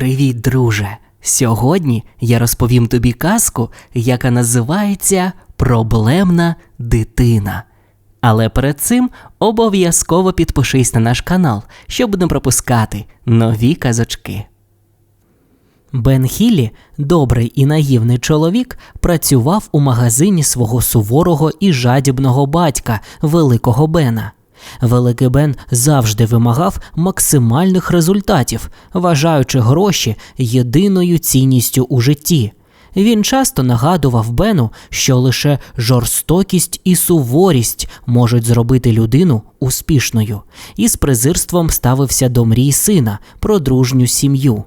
Привіт, друже! Сьогодні я розповім тобі казку, яка називається Проблемна дитина. Але перед цим обов'язково підпишись на наш канал, щоб не пропускати нові казочки. Бен Хіллі, добрий і наївний чоловік, працював у магазині свого суворого і жадібного батька, великого Бена. Великий Бен завжди вимагав максимальних результатів, вважаючи гроші єдиною цінністю у житті. Він часто нагадував Бену, що лише жорстокість і суворість можуть зробити людину успішною, і з презирством ставився до мрій сина про дружню сім'ю.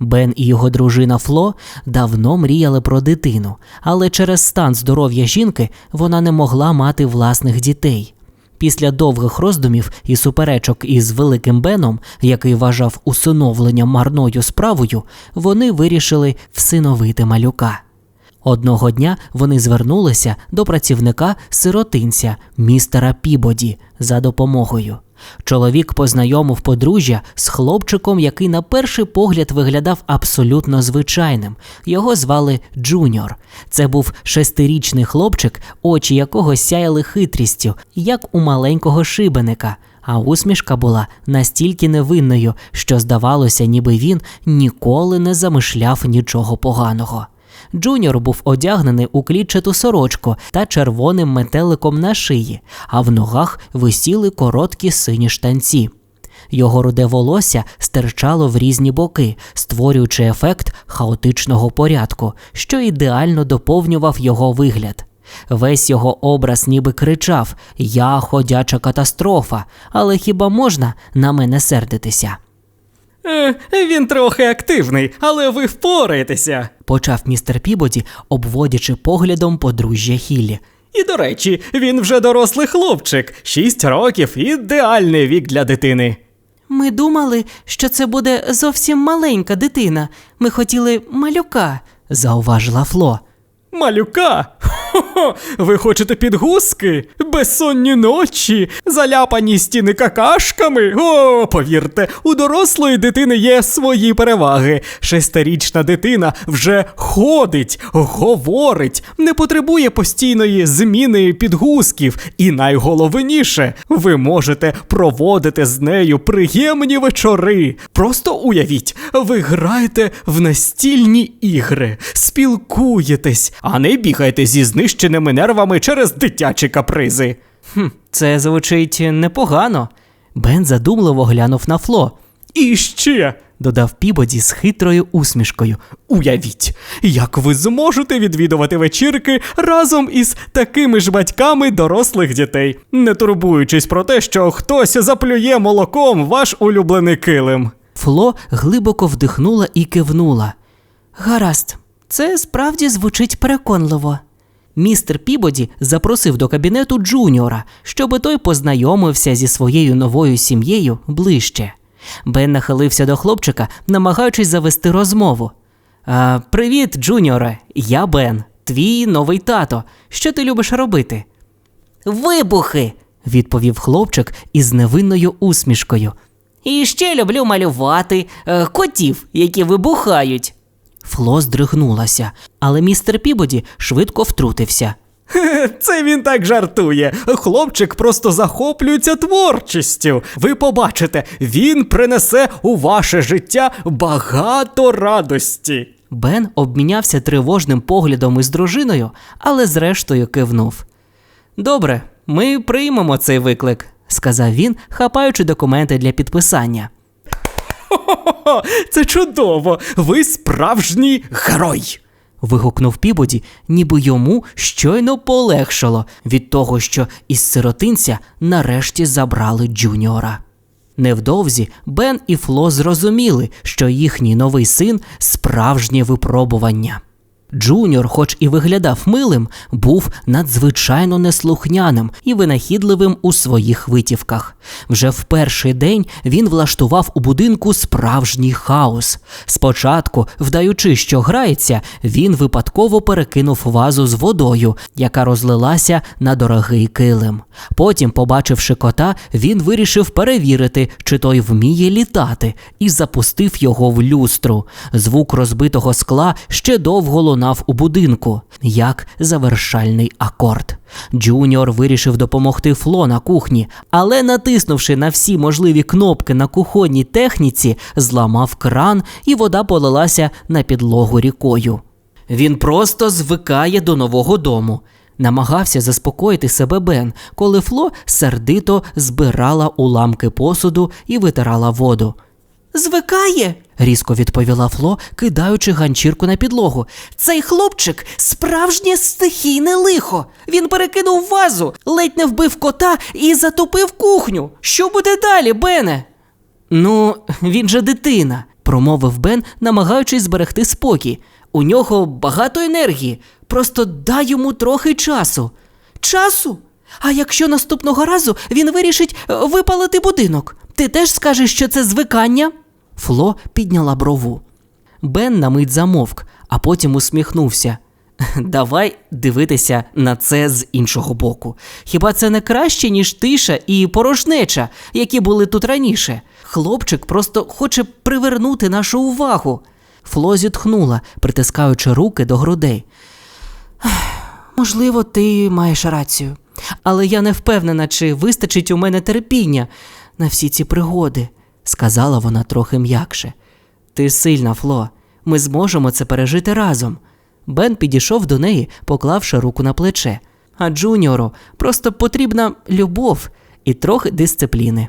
Бен і його дружина Фло давно мріяли про дитину, але через стан здоров'я жінки вона не могла мати власних дітей. Після довгих роздумів і суперечок із великим Беном, який вважав усиновлення марною справою, вони вирішили всиновити малюка. Одного дня вони звернулися до працівника сиротинця містера Пібоді за допомогою. Чоловік познайомив подружжя з хлопчиком, який на перший погляд виглядав абсолютно звичайним. Його звали Джуніор. Це був шестирічний хлопчик, очі якого сяяли хитрістю, як у маленького шибеника. А усмішка була настільки невинною, що здавалося, ніби він ніколи не замишляв нічого поганого. Джуніор був одягнений у клітчату сорочку та червоним метеликом на шиї, а в ногах висіли короткі сині штанці. Його руде волосся стирчало в різні боки, створюючи ефект хаотичного порядку, що ідеально доповнював його вигляд. Весь його образ ніби кричав Я ходяча катастрофа, але хіба можна на мене сердитися? Е, він трохи активний, але ви впораєтеся. почав містер Пібоді, обводячи поглядом подружжя Хіллі. І до речі, він вже дорослий хлопчик, 6 років ідеальний вік для дитини. Ми думали, що це буде зовсім маленька дитина. Ми хотіли малюка. Зауважила Фло. Малюка? Ви хочете підгузки? Безсонні ночі, заляпані стіни какашками? О, повірте, у дорослої дитини є свої переваги. Шестирічна дитина вже ходить, говорить, не потребує постійної зміни підгузків. І найголовніше, ви можете проводити з нею приємні вечори. Просто уявіть, ви граєте в настільні ігри, спілкуєтесь, а не бігаєте зі знищеними нервами через дитячі капризи. Хм, це звучить непогано. Бен задумливо глянув на Фло. І ще. Додав Пібоді з хитрою усмішкою. Уявіть, як ви зможете відвідувати вечірки разом із такими ж батьками дорослих дітей, не турбуючись про те, що хтось заплює молоком ваш улюблений килим. Фло глибоко вдихнула і кивнула. Гаразд, це справді звучить переконливо. Містер Пібоді запросив до кабінету Джуніора, щоб той познайомився зі своєю новою сім'єю ближче. Бен нахилився до хлопчика, намагаючись завести розмову. «А, Привіт, Джуніоре, я Бен, твій новий тато. Що ти любиш робити? Вибухи! відповів хлопчик із невинною усмішкою. І ще люблю малювати е, котів, які вибухають. Фло здригнулася, але містер Пібоді швидко втрутився. Це він так жартує. Хлопчик просто захоплюється творчістю. Ви побачите, він принесе у ваше життя багато радості. Бен обмінявся тривожним поглядом із дружиною, але зрештою кивнув. Добре, ми приймемо цей виклик, сказав він, хапаючи документи для підписання. Хо-хо, це чудово! Ви справжній герой! Вигукнув Пібоді, ніби йому щойно полегшало від того, що із сиротинця нарешті забрали Джуніора. Невдовзі Бен і Фло зрозуміли, що їхній новий син справжнє випробування. Джуніор, хоч і виглядав милим, був надзвичайно неслухняним і винахідливим у своїх витівках. Вже в перший день він влаштував у будинку справжній хаос. Спочатку, вдаючи, що грається, він випадково перекинув вазу з водою, яка розлилася на дорогий килим. Потім, побачивши кота, він вирішив перевірити, чи той вміє літати, і запустив його в люстру. Звук розбитого скла ще довго лунав у будинку, як завершальний акорд. Джуніор вирішив допомогти Фло на кухні, але, натиснувши на всі можливі кнопки на кухонній техніці, зламав кран, і вода полилася на підлогу рікою. Він просто звикає до нового дому. Намагався заспокоїти себе Бен, коли Фло сердито збирала уламки посуду і витирала воду. Звикає? Різко відповіла Фло, кидаючи ганчірку на підлогу. Цей хлопчик справжнє стихійне лихо. Він перекинув вазу, ледь не вбив кота і затопив кухню. Що буде далі, Бене? Ну, він же дитина, промовив Бен, намагаючись зберегти спокій. У нього багато енергії. Просто дай йому трохи часу. Часу? А якщо наступного разу він вирішить е, випалити будинок, ти теж скажеш, що це звикання? Фло підняла брову. Бен на мить замовк, а потім усміхнувся. Давай дивитися на це з іншого боку. Хіба це не краще, ніж тиша і порожнеча, які були тут раніше? Хлопчик просто хоче привернути нашу увагу. Фло зітхнула, притискаючи руки до грудей. Можливо, ти маєш рацію. Але я не впевнена, чи вистачить у мене терпіння на всі ці пригоди, сказала вона трохи м'якше. Ти сильна, Фло, ми зможемо це пережити разом. Бен підійшов до неї, поклавши руку на плече. А Джуніору просто потрібна любов і трохи дисципліни.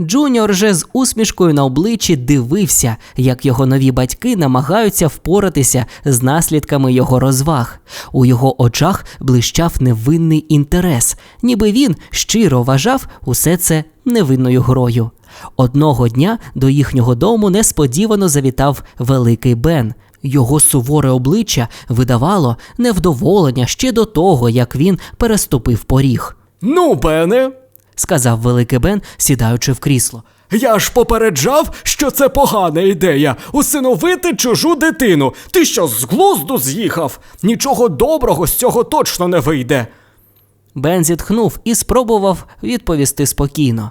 Джуніор же з усмішкою на обличчі дивився, як його нові батьки намагаються впоратися з наслідками його розваг. У його очах блищав невинний інтерес, ніби він щиро вважав усе це невинною грою. Одного дня до їхнього дому несподівано завітав великий Бен. Його суворе обличчя видавало невдоволення ще до того, як він переступив поріг. Ну, Бене, Сказав великий Бен, сідаючи в крісло. я ж попереджав, що це погана ідея усиновити чужу дитину. Ти що з глузду з'їхав? Нічого доброго з цього точно не вийде. Бен зітхнув і спробував відповісти спокійно.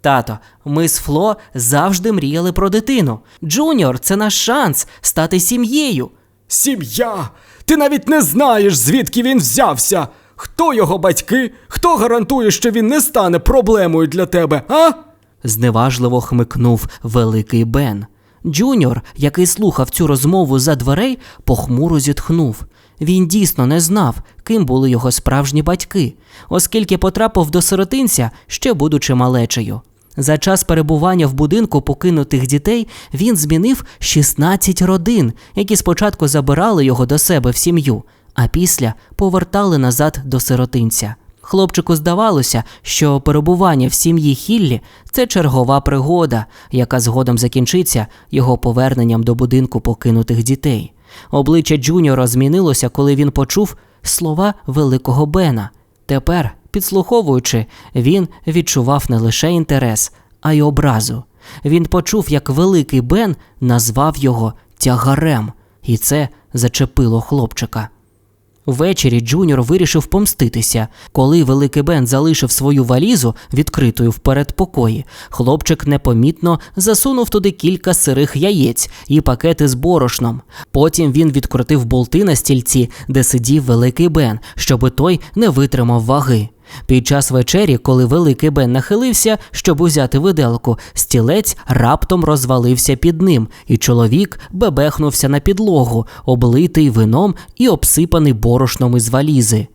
Тато, ми з Фло завжди мріяли про дитину. Джуніор це наш шанс стати сім'єю. Сім'я. Ти навіть не знаєш, звідки він взявся. Хто його батьки? Хто гарантує, що він не стане проблемою для тебе, а? зневажливо хмикнув великий Бен. Джуніор, який слухав цю розмову за дверей, похмуро зітхнув. Він дійсно не знав, ким були його справжні батьки, оскільки потрапив до сиротинця, ще будучи малечею. За час перебування в будинку покинутих дітей він змінив 16 родин, які спочатку забирали його до себе в сім'ю, а після повертали назад до сиротинця. Хлопчику здавалося, що перебування в сім'ї Хіллі це чергова пригода, яка згодом закінчиться його поверненням до будинку покинутих дітей. Обличчя Джуніора змінилося, коли він почув слова великого Бена. Тепер, підслуховуючи, він відчував не лише інтерес, а й образу. Він почув, як великий Бен назвав його тягарем, і це зачепило хлопчика. Ввечері Джуніор вирішив помститися. Коли великий Бен залишив свою валізу відкритою в передпокої, хлопчик непомітно засунув туди кілька сирих яєць і пакети з борошном. Потім він відкрутив болти на стільці, де сидів великий Бен, щоби той не витримав ваги. Під час вечері, коли великий Бен нахилився, щоб узяти виделку, стілець раптом розвалився під ним, і чоловік бебехнувся на підлогу, облитий вином і обсипаний борошном із валізи.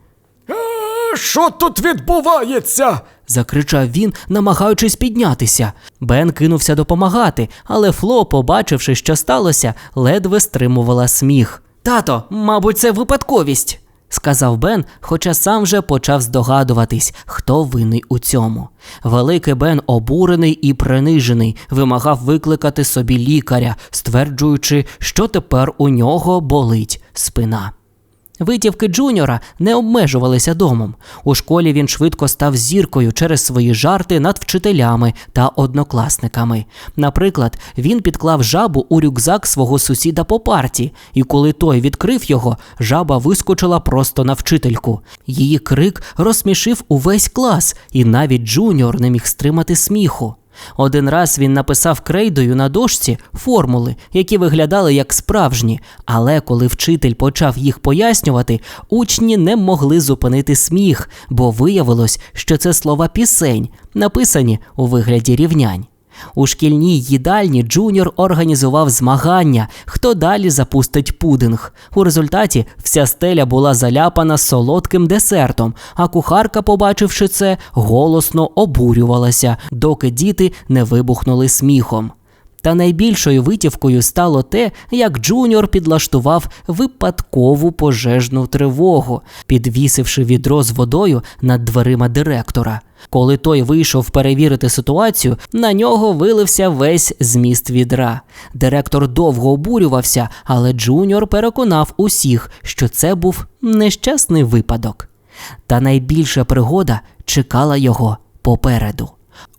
Е, Що тут відбувається? Закричав він, намагаючись піднятися. Бен кинувся допомагати, але Фло, побачивши, що сталося, ледве стримувала сміх. Тато, мабуть, це випадковість, сказав Бен, хоча сам вже почав здогадуватись, хто винний у цьому. Великий Бен, обурений і принижений, вимагав викликати собі лікаря, стверджуючи, що тепер у нього болить спина. Витівки Джуніора не обмежувалися домом. У школі він швидко став зіркою через свої жарти над вчителями та однокласниками. Наприклад, він підклав жабу у рюкзак свого сусіда по парті, і коли той відкрив його, жаба вискочила просто на вчительку. Її крик розсмішив увесь клас, і навіть Джуніор не міг стримати сміху. Один раз він написав крейдою на дошці формули, які виглядали як справжні, але коли вчитель почав їх пояснювати, учні не могли зупинити сміх, бо виявилось, що це слова пісень, написані у вигляді рівнянь. У шкільній їдальні Джуніор організував змагання, хто далі запустить пудинг. У результаті вся стеля була заляпана солодким десертом, а кухарка, побачивши це, голосно обурювалася, доки діти не вибухнули сміхом. Та найбільшою витівкою стало те, як Джуніор підлаштував випадкову пожежну тривогу, підвісивши відро з водою над дверима директора. Коли той вийшов перевірити ситуацію, на нього вилився весь зміст відра. Директор довго обурювався, але Джуніор переконав усіх, що це був нещасний випадок. Та найбільша пригода чекала його попереду.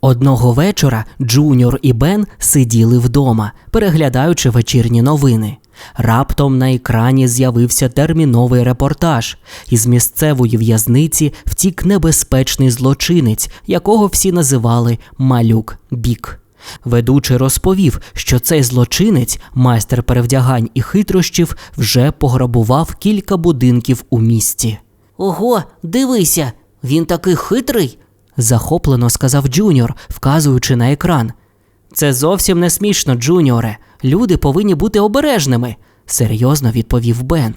Одного вечора Джуніор і Бен сиділи вдома, переглядаючи вечірні новини. Раптом на екрані з'явився терміновий репортаж. Із місцевої в'язниці втік небезпечний злочинець, якого всі називали Малюк Бік. Ведучий розповів, що цей злочинець, майстер перевдягань і хитрощів, вже пограбував кілька будинків у місті. Ого, дивися, він такий хитрий. захоплено сказав Джуніор, вказуючи на екран. Це зовсім не смішно, Джуніоре. Люди повинні бути обережними, серйозно відповів Бен.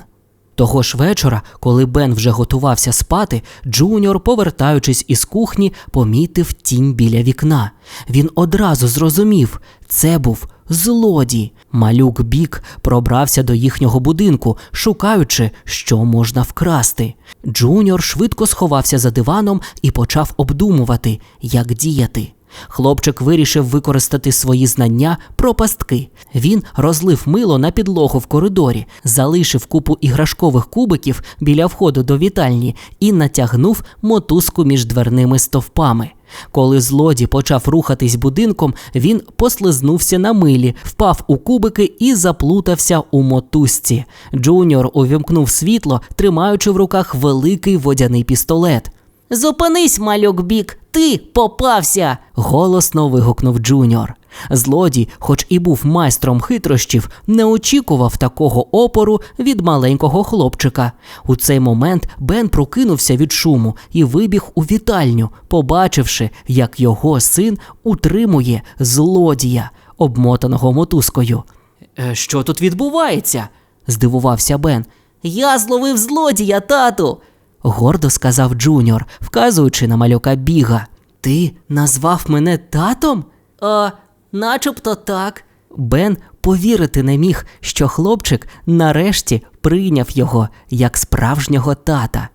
Того ж вечора, коли Бен вже готувався спати, Джуніор, повертаючись із кухні, помітив тінь біля вікна. Він одразу зрозумів, це був злодій. Малюк бік пробрався до їхнього будинку, шукаючи, що можна вкрасти. Джуніор швидко сховався за диваном і почав обдумувати, як діяти. Хлопчик вирішив використати свої знання про пастки. Він розлив мило на підлогу в коридорі, залишив купу іграшкових кубиків біля входу до вітальні і натягнув мотузку між дверними стовпами. Коли злодій почав рухатись будинком, він послизнувся на милі, впав у кубики і заплутався у мотузці. Джуніор увімкнув світло, тримаючи в руках великий водяний пістолет. Зупинись, малюк бік, ти попався. голосно вигукнув Джуніор. Злодій, хоч і був майстром хитрощів, не очікував такого опору від маленького хлопчика. У цей момент Бен прокинувся від шуму і вибіг у вітальню, побачивши, як його син утримує злодія, обмотаного мотузкою. «Е, Що тут відбувається? здивувався Бен. Я зловив злодія, тату. Гордо сказав Джуніор, вказуючи на малюка біга. Ти назвав мене татом? А, начебто так. Бен повірити не міг, що хлопчик нарешті прийняв його як справжнього тата.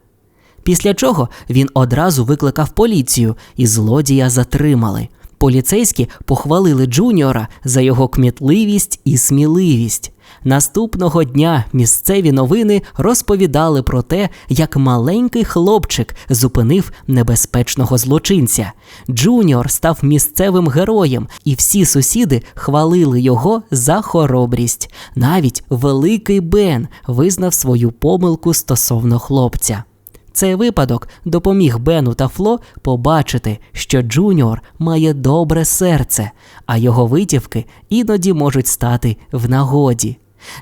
Після чого він одразу викликав поліцію і злодія затримали. Поліцейські похвалили Джуніора за його кмітливість і сміливість. Наступного дня місцеві новини розповідали про те, як маленький хлопчик зупинив небезпечного злочинця. Джуніор став місцевим героєм, і всі сусіди хвалили його за хоробрість. Навіть великий Бен визнав свою помилку стосовно хлопця. Цей випадок допоміг Бену та Фло побачити, що Джуніор має добре серце, а його витівки іноді можуть стати в нагоді.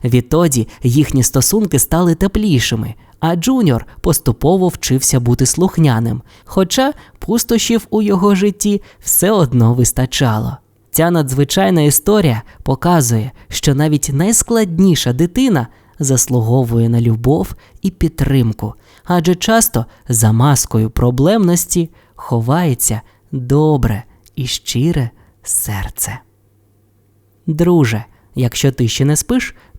Відтоді їхні стосунки стали теплішими, а Джуніор поступово вчився бути слухняним, хоча пустощів у його житті все одно вистачало. Ця надзвичайна історія показує, що навіть найскладніша дитина заслуговує на любов і підтримку, адже часто за маскою проблемності ховається добре і щире серце. Друже, Якщо ти ще не спиш,